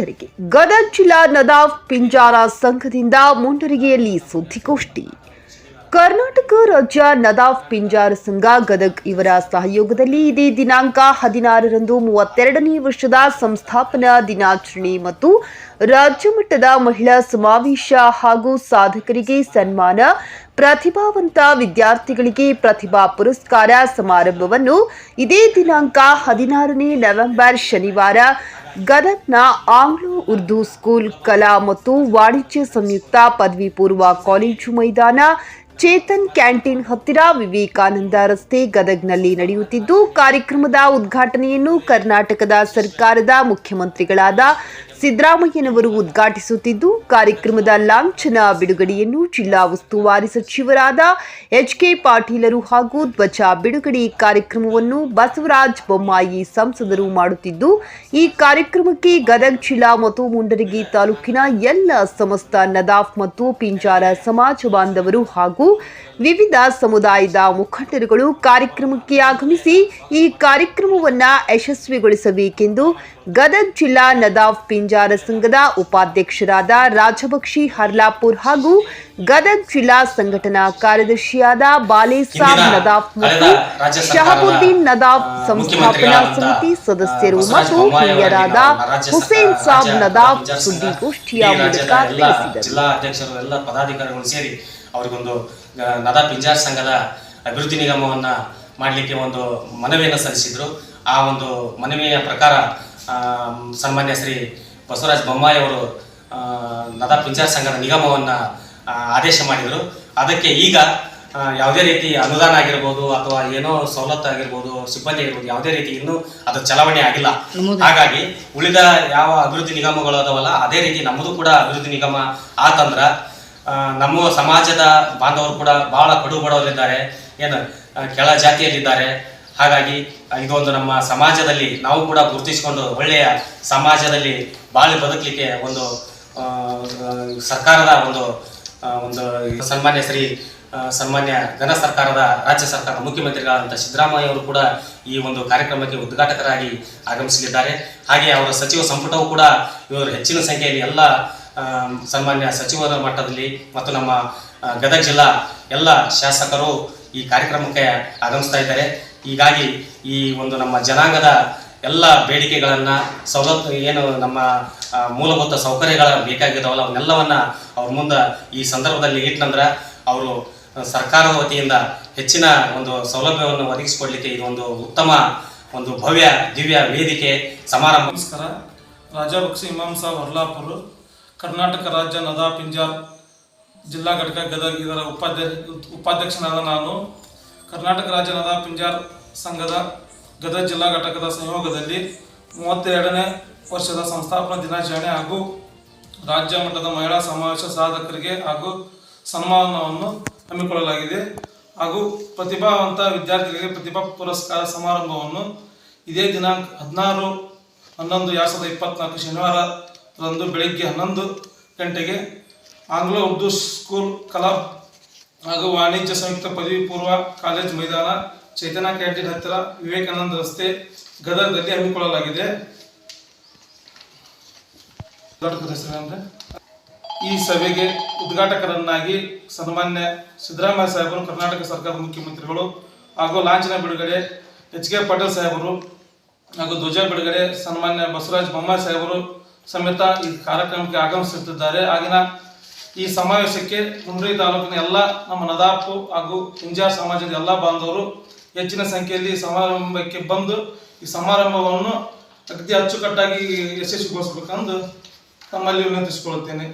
ಮುಂಡರಗಿ ಗದಗ ಜಿಲ್ಲಾ ನದಾಫ್ ಪಿಂಜಾರ ಸಂಘದಿಂದ ಮುಂಡರಿಗೆಯಲ್ಲಿ ಸುದ್ದಿಗೋಷ್ಠಿ. ಕರ್ನಾಟಕ ರಾಜ್ಯ ನದಾಫ್ ಪಿಂಜಾರ ಸಂಘ ಗದಗ್ ಇವರ ಸಹಯೋಗದಲ್ಲಿ ಇದೇ ದಿನಾಂಕ ಹದಿನಾರರಂದು ಮೂವತ್ತೆರಡನೇ ವರ್ಷದ ಸಂಸ್ಥಾಪನಾ ದಿನಾಚರಣೆ ಮತ್ತು ರಾಜ್ಯ ಮಟ್ಟದ ಮಹಿಳಾ ಸಮಾವೇಶ ಹಾಗೂ ಸಾಧಕರಿಗೆ ಸನ್ಮಾನ, ಪ್ರತಿಭಾವಂತ ವಿದ್ಯಾರ್ಥಿಗಳಿಗೆ ಪ್ರತಿಭಾ ಪುರಸ್ಕಾರ ಸಮಾರಂಭವನ್ನು ಇದೇ ದಿನಾಂಕ ಹದಿನಾರನೇ ನವೆಂಬರ್ ಶನಿವಾರ ಗದಗ್ನ ಆಂಗ್ಲೋ, ಉರ್ದು ಸ್ಕೂಲ್, ಕಲಾ ಮತ್ತು ವಾಣಿಜ್ಯ ಸಂಯುಕ್ತ ಪದವಿ ಪೂರ್ವ ಕಾಲೇಜು ಮೈದಾನ, ಚೇತನ್ ಕ್ಯಾಂಟೀನ್ ಹತ್ತಿರ ವಿವೇಕಾನಂದ ರಸ್ತೆ ಗದಗ್ನಲ್ಲಿ ನಡೆಯುತ್ತಿದ್ದು, ಕಾರ್ಯಕ್ರಮದ ಉದ್ಘಾಟನೆಯನ್ನು ಕರ್ನಾಟಕದ ಸರ್ಕಾರದ ಮುಖ್ಯಮಂತ್ರಿಗಳಾದ ಸಿದ್ದರಾಮಯ್ಯನವರು ಉದ್ಘಾಟಿಸುತ್ತಿದ್ದು, ಕಾರ್ಯಕ್ರಮದ ಲಾಂಛನ ಬಿಡುಗಡೆಯನ್ನು ಜಿಲ್ಲಾ ಉಸ್ತುವಾರಿ ಸಚಿವರಾದ ಎಚ್ ಕೆ ಪಾಟೀಲರು ಹಾಗೂ ಧ್ವಜ ಬಿಡುಗಡೆ ಕಾರ್ಯಕ್ರಮವನ್ನು ಬಸವರಾಜ ಬೊಮ್ಮಾಯಿ ಸಂಸದರು ಮಾಡುತ್ತಿದ್ದು, ಈ ಕಾರ್ಯಕ್ರಮಕ್ಕೆ ಗದಗ ಜಿಲ್ಲಾ ಮತ್ತು ಮುಂಡರಗಿ ತಾಲೂಕಿನ ಎಲ್ಲ ಸಮಸ್ತ ನದಾಫ್ ಮತ್ತು ಪಿಂಜಾರ ಸಮಾಜ ಬಾಂಧವರು ಹಾಗೂ ವಿವಿಧ ಸಮುದಾಯದ ಮುಖಂಡರುಗಳು ಕಾರ್ಯಕ್ರಮಕ್ಕೆ ಆಗಮಿಸಿ ಈ ಕಾರ್ಯಕ್ರಮವನ್ನು ಯಶಸ್ವಿಗೊಳಿಸಬೇಕೆಂದು ಗದಗ ಜಿಲ್ಲಾ ನದಾಫ್, ಪಿಂಜಾರ ಸಂಘದ ಉಪಾಧ್ಯಕ್ಷರಾದ ರಾಜಭಕ್ಷಿ ಹರ್ಲಾಪುರ್ ಹಾಗೂ ಗದಗ್ ಜಿಲ್ಲಾ ಸಂಘಟನಾ ಕಾರ್ಯದರ್ಶಿಯಾದ ಬಾಲೇಸಾಬ್ ನದಾಫ್ ಮತ್ತು ಶಹಬುದ್ದೀನ್ ನದಾಫ್ ಸಂಸ್ಥಾಪನಾ ಸಮಿತಿ ಸದಸ್ಯರು ಮತ್ತು ಹಿರಿಯರಾದ ಹುಸೇನ್ ಸಾಬ್ ನದಾಫ್ ಸುದ್ದಿಗೋಷ್ಠಿಯ ಮೂಲಕ ಸೇರಿ ಅವರಿಗೊಂದು ನದಾ ಪಿಂಜಾರ್ ಸಂಘದ ಅಭಿವೃದ್ಧಿ ನಿಗಮವನ್ನ ಮಾಡಲಿಕ್ಕೆ ಒಂದು ಮನವಿಯನ್ನು ಸಲ್ಲಿಸಿದ್ರು. ಆ ಒಂದು ಮನವಿಯ ಪ್ರಕಾರ ಸನ್ಮಾನ್ಯ ಶ್ರೀ ಬಸವರಾಜ ಬೊಮ್ಮಾಯಿ ಅವರು ನದ ಪಿಂಜಾರ್ ಸಂಘದ ನಿಗಮವನ್ನು ಆದೇಶ ಮಾಡಿದರು. ಅದಕ್ಕೆ ಈಗ ಯಾವುದೇ ರೀತಿ ಅನುದಾನ ಆಗಿರ್ಬೋದು ಅಥವಾ ಏನೋ ಸವಲತ್ತು ಆಗಿರ್ಬೋದು ಸಿಬ್ಬಂದಿ ಆಗಿರ್ಬೋದು ಯಾವುದೇ ರೀತಿ ಇನ್ನೂ ಅದು ಚಲಾವಣೆ ಆಗಿಲ್ಲ. ಹಾಗಾಗಿ ಉಳಿದ ಯಾವ ಅಭಿವೃದ್ಧಿ ನಿಗಮಗಳು ಅದಾವಲ್ಲ ಅದೇ ರೀತಿ ನಮ್ಮದು ಕೂಡ ಅಭಿವೃದ್ಧಿ ನಿಗಮ ಆತಂದ್ರೆ ನಮ್ಮ ಸಮಾಜದ ಬಾಂಧವರು ಕೂಡ ಬಹಳ ಕಡು ಬಡವರಿದ್ದಾರೆ. ಏನು ಕೆಳ ಜಾತಿಯಲ್ಲಿದ್ದಾರೆ. ಹಾಗಾಗಿ ಇದೊಂದು ನಮ್ಮ ಸಮಾಜದಲ್ಲಿ ನಾವು ಕೂಡ ಗುರುತಿಸಿಕೊಂಡು ಒಳ್ಳೆಯ ಸಮಾಜದಲ್ಲಿ ಬಾಳಿ ಬದುಕಲಿಕ್ಕೆ ಒಂದು ಸರ್ಕಾರದ ಒಂದು ಒಂದು ಸನ್ಮಾನ್ಯ ಶ್ರೀ ಸನ್ಮಾನ್ಯ ಘನ ಸರ್ಕಾರದ, ರಾಜ್ಯ ಸರ್ಕಾರದ ಮುಖ್ಯಮಂತ್ರಿಗಳಾದಂಥ ಸಿದ್ದರಾಮಯ್ಯ ಅವರು ಕೂಡ ಈ ಒಂದು ಕಾರ್ಯಕ್ರಮಕ್ಕೆ ಉದ್ಘಾಟಕರಾಗಿ ಆಗಮಿಸಲಿದ್ದಾರೆ. ಹಾಗೆ ಅವರ ಸಚಿವ ಸಂಪುಟವು ಕೂಡ ಇವರು ಹೆಚ್ಚಿನ ಸಂಖ್ಯೆಯಲ್ಲಿ ಎಲ್ಲ ಸನ್ಮಾನ್ಯ ಸಚಿವರ ಮಟ್ಟದಲ್ಲಿ ಮತ್ತು ನಮ್ಮ ಗದಗ ಜಿಲ್ಲಾ ಎಲ್ಲ ಶಾಸಕರು ಈ ಕಾರ್ಯಕ್ರಮಕ್ಕೆ ಆಗಮಿಸ್ತಾ ಇದ್ದಾರೆ. ಹೀಗಾಗಿ ಈ ಒಂದು ನಮ್ಮ ಜನಾಂಗದ ಎಲ್ಲ ಬೇಡಿಕೆಗಳನ್ನು ಸವಲತ್ತು ಏನು ನಮ್ಮ ಮೂಲಭೂತ ಸೌಕರ್ಯಗಳ ಬೇಕಾಗಿದ್ದಾವಲ್ಲ ಅವನ್ನೆಲ್ಲವನ್ನು ಅವ್ರ ಮುಂದೆ ಈ ಸಂದರ್ಭದಲ್ಲಿ ಇಟ್ಟನಂದ್ರ ಅವರು ಸರ್ಕಾರದ ವತಿಯಿಂದ ಹೆಚ್ಚಿನ ಒಂದು ಸೌಲಭ್ಯವನ್ನು ಒದಗಿಸಿಕೊಡ್ಲಿಕ್ಕೆ ಇದು ಒಂದು ಉತ್ತಮ ಒಂದು ಭವ್ಯ, ದಿವ್ಯ ವೇದಿಕೆ ಸಮಾರಂಭ. ನಮಸ್ಕಾರ. ರಾಜಾಬಕ್ಷಿ ಇಮಾಮ್ ಸಾಬ್ ಹರ್ಲಾಪುರ್, ಕರ್ನಾಟಕ ರಾಜ್ಯ ನದಾ ಪಿಂಜಾರ್ ಜಿಲ್ಲಾ ಘಟಕ ಗದಗ ಇದರ ಉಪಾಧ್ಯ, ಉಪಾಧ್ಯಕ್ಷನಾದ ನಾನು. ಕರ್ನಾಟಕ ರಾಜ್ಯ ನದಾ ಪಿಂಜಾರ್ ಸಂಘದ ಗದಗ ಜಿಲ್ಲಾ ಘಟಕದ ಸಂಯೋಗದಲ್ಲಿ ಮೂವತ್ತೆರಡನೇ ವರ್ಷದ ಸಂಸ್ಥಾಪನಾ ದಿನಾಚರಣೆ ಹಾಗೂ ರಾಜ್ಯ ಮಟ್ಟದ ಮಹಿಳಾ ಸಮಾವೇಶ ಸಾಧಕರಿಗೆ ಹಾಗೂ ಸನ್ಮಾನವನ್ನು ಹಮ್ಮಿಕೊಳ್ಳಲಾಗಿದೆ. ಹಾಗೂ ಪ್ರತಿಭಾವಂತ ವಿದ್ಯಾರ್ಥಿಗಳಿಗೆ ಪ್ರತಿಭಾ ಪುರಸ್ಕಾರ ಸಮಾರಂಭವನ್ನು ಇದೇ ದಿನಾಂಕ ಹದಿನಾರು ಹನ್ನೊಂದು ಎರಡು ಸಾವಿರದ ಇಪ್ಪತ್ನಾಲ್ಕು ಶನಿವಾರದಂದು ಬೆಳಿಗ್ಗೆ ಹನ್ನೊಂದು ಗಂಟೆಗೆ ಆಂಗ್ಲೋ ಉರ್ದು ಸ್ಕೂಲ್ ಕಲಾ ಹಾಗೂ ವಾಣಿಜ್ಯ ಸಂಯುಕ್ತ ಪದವಿ ಪೂರ್ವ ಕಾಲೇಜ್ ಮೈದಾನ, ಚೈತನ್ಯ ಕ್ಯಾಂಟೀನ್ ಹತ್ತಿರ ವಿವೇಕಾನಂದ ರಸ್ತೆ ಗದಗದಲ್ಲಿ ಹಮ್ಮಿಕೊಳ್ಳಲಾಗಿದೆ. ಈ ಸಭೆಗೆ ಉದ್ಘಾಟಕರನ್ನಾಗಿ ಸನ್ಮಾನ್ಯ ಸಿದ್ದರಾಮಯ್ಯ ಸಾಹೇಬರು, ಕರ್ನಾಟಕ ಸರ್ಕಾರದ ಮುಖ್ಯಮಂತ್ರಿಗಳು ಹಾಗೂ ಲಾಂಛನ ಬಿಡುಗಡೆ ಎಚ್ ಕೆ ಪಾಟೀಲ್ ಸಾಹೇಬರು ಹಾಗೂ ಧ್ವಜ ಬಿಡುಗಡೆ ಸನ್ಮಾನ್ಯ ಬಸವರಾಜ್ ಬೊಮ್ಮಾಯಿ ಸಾಹೇಬರು ಸಮೇತ ಈ ಕಾರ್ಯಕ್ರಮಕ್ಕೆ ಆಗಮಿಸುತ್ತಿದ್ದಾರೆ. ಆಗಿನ ಈ ಸಮಾವೇಶಕ್ಕೆ ಕುಂಡ್ರಿ ತಾಲೂಕಿನ ಎಲ್ಲ ನಮ್ಮ ನದಾಪು ಹಾಗೂ ಇಂಜಾರ್ ಸಮಾಜದ ಎಲ್ಲ ಬಾಂಧವರು ಹೆಚ್ಚಿನ ಸಂಖ್ಯೆಯಲ್ಲಿ ಸಮಾರಂಭಕ್ಕೆ ಬಂದು ಈ ಸಮಾರಂಭವನ್ನು ಅತಿ ಅಚ್ಚುಕಟ್ಟಾಗಿ ಯಶಸ್ವಿಗೊಳಿಸಬೇಕೆಂದು ತಮ್ಮಲ್ಲಿ ವಿನಂತಿಸಿಕೊಳ್ಳುತ್ತೇನೆ.